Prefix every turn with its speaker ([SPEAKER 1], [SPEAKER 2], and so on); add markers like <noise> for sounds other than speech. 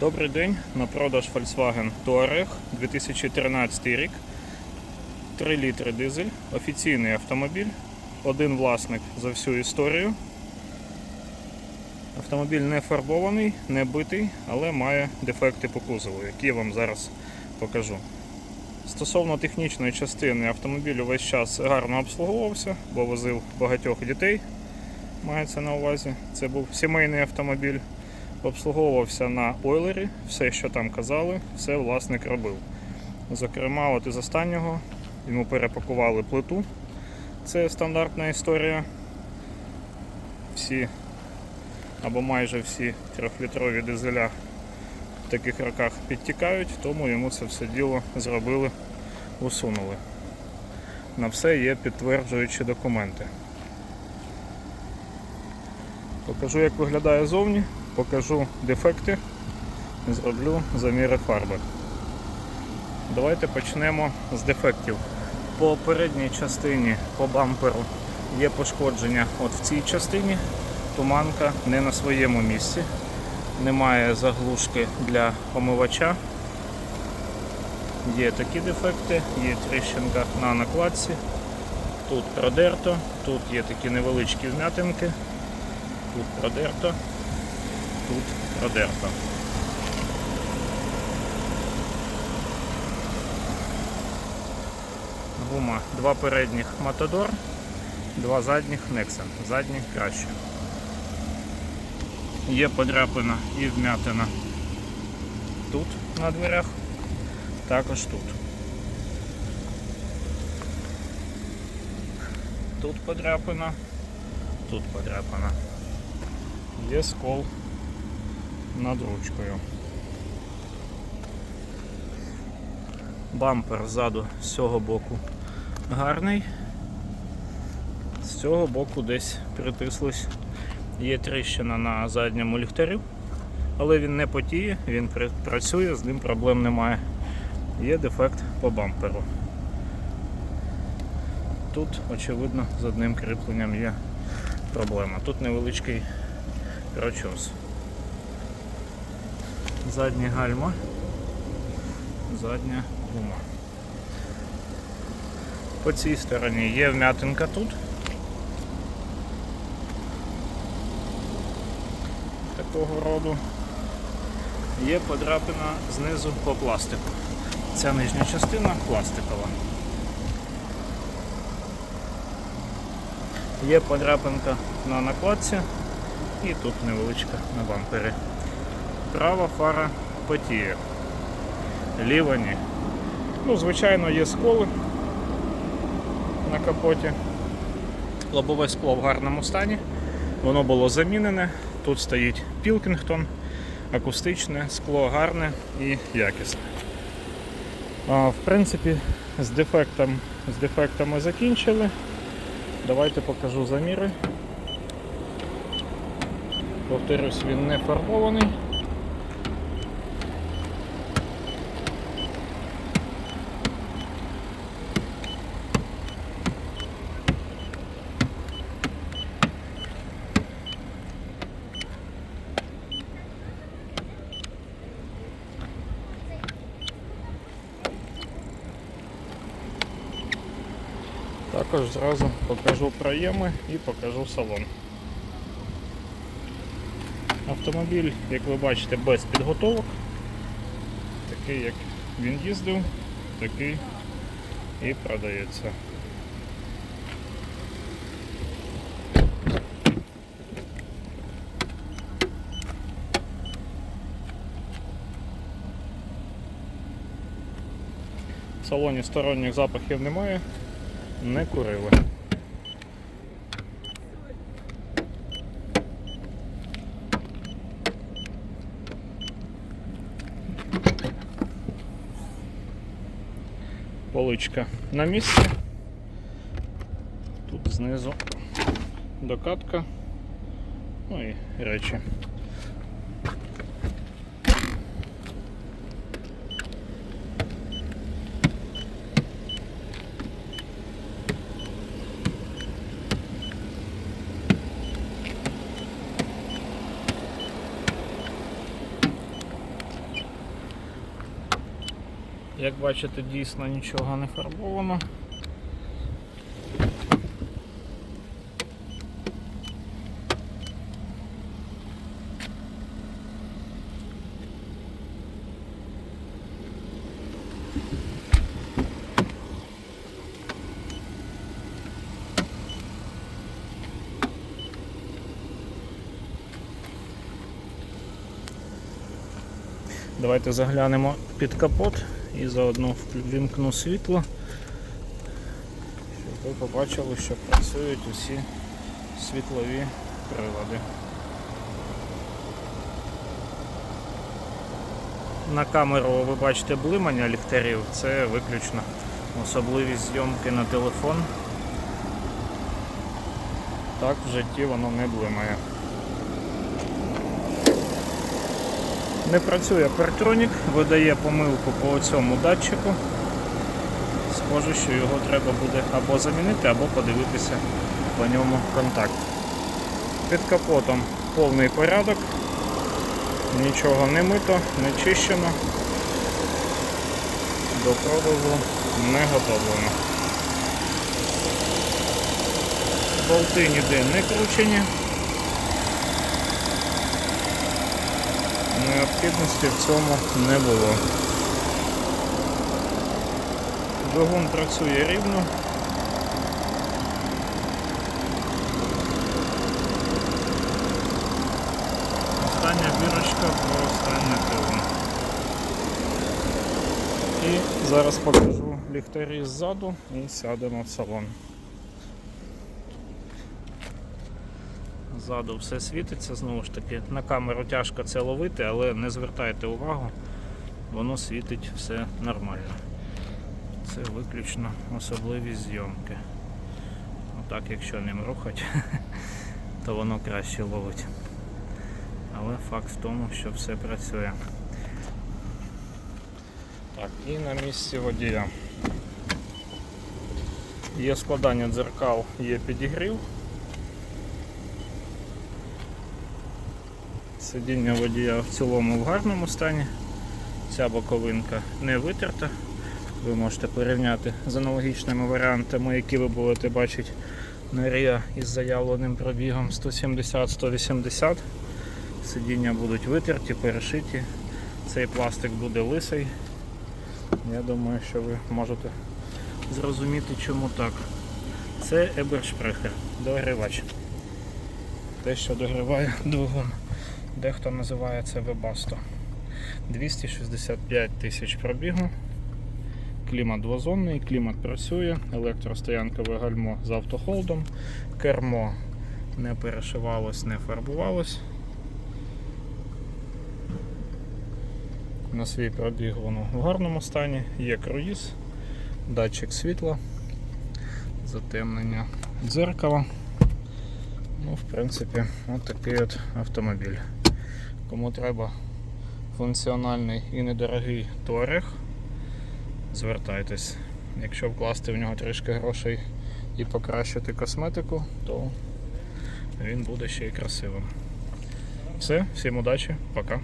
[SPEAKER 1] Добрий день. На продаж Volkswagen Touareg 2013 рік. 3 літри дизель. Офіційний автомобіль. Один власник за всю історію. Автомобіль не фарбований, не битий, але має дефекти по кузову, які я вам зараз покажу. Стосовно технічної частини, автомобіль увесь час гарно обслуговувався, бо возив багатьох дітей. Мається на увазі. Це був сімейний автомобіль. Обслуговувався на ойлері, все, що там казали, все власник робив. Зокрема, от із останнього йому перепакували плиту. Це стандартна історія. Всі або майже всі трьохлітрові дизеля в таких роках підтікають, тому йому це все діло зробили, усунули. На все є підтверджуючі документи. Покажу, як виглядає зовні, покажу дефекти, зроблю заміри фарби. Давайте почнемо з дефектів. По передній частині, по бамперу є пошкодження от в цій частині. Туманка не на своєму місці. Немає заглушки для омивача. Є такі дефекти, є тріщинка на накладці. Тут продерто, тут є такі невеличкі вмятинки. Тут продерто, тут продерто. Гума, два передніх Matador, два задніх Nexon. Задні краще. Є подряпина і вмятина тут на дверях, також тут. Тут подряпина, тут подряпина. Є скол над ручкою. Бампер ззаду з цього боку гарний. З цього боку десь притислось. Є тріщина на задньому ліхтарю, але він не потіє, він працює, з ним проблем немає. Є дефект по бамперу. Тут, очевидно, з одним кріпленням є проблема. Тут невеличкий прочос. Задні гальма, задня гума. По цій стороні є вмятинка тут. Такого роду. Є подряпина знизу по пластику. Ця нижня частина пластикова. Є подряпинка на накладці і тут невеличка на бампері. Права фара потіє. Ліва ні. Ну, звичайно, є сколи на капоті. Лобове скло в гарному стані. Воно було замінене. Тут стоїть Пілкінгтон, акустичне, скло гарне і якісне. А, в принципі, з, дефектом, з дефектами закінчили. Давайте покажу заміри. Повторюсь, він не фарбований. Також зразу покажу проєми і покажу салон. Автомобіль, як ви бачите, без підготовок. Такий, як він їздив, такий і продається. В салоні сторонніх запахів немає, не курили. Поличка на місці. Тут знизу докатка. Ну і речі. Як бачите, дійсно нічого не фарбовано. Давайте заглянемо під капот і заодно вімкну світло, щоб ви побачили, що працюють усі світлові прилади. На камеру ви бачите блимання ліхтарів, це виключно особливість зйомки на телефон. Так в житті воно не блимає. Не працює партронік, видає помилку по цьому датчику. Схоже, що його треба буде або замінити, або подивитися по ньому контакт. Під капотом повний порядок, нічого не мито, не чищено, до продажу не готовлено. Болти ніде не кручені. Необхідності в цьому не було. Двигун працює рівно. Остання бірочка про останнє крило. І зараз покажу ліхтарі ззаду і сядемо в салон. Ззаду все світиться, знову ж таки, на камеру тяжко це ловити, але не звертайте увагу, воно світить все нормально. Це виключно особливість зйомки. Отак, якщо ним рухати, <laughs> то воно краще ловить. Але факт в тому, що все працює. Так, і на місці водія. Є складання дзеркал, є підігрів. Сидіння водія в цілому в гарному стані. Ця боковинка не витерта. Ви можете порівняти з аналогічними варіантами, які ви будете бачити на RIA із заявленим пробігом 170-180. Сидіння будуть витерті, перешиті. Цей пластик буде лисий. Я думаю, що ви можете зрозуміти, чому так. Це Ebersprecher, догрівач. Те, що догріває двигун. Дехто називає це Webasto. 265 тисяч пробігу. Клімат двозонний, клімат працює, електростоянкове гальмо з автохолдом, кермо не перешивалось, не фарбувалось. На свій пробіг воно в гарному стані, є круїз, датчик світла, затемнення дзеркала. Ну, в принципі, от от автомобіль. Кому треба функціональний і недорогий торег, звертайтесь. Якщо вкласти в нього трішки грошей і покращити косметику, то він буде ще й красивим. Все, всім удачі, пока.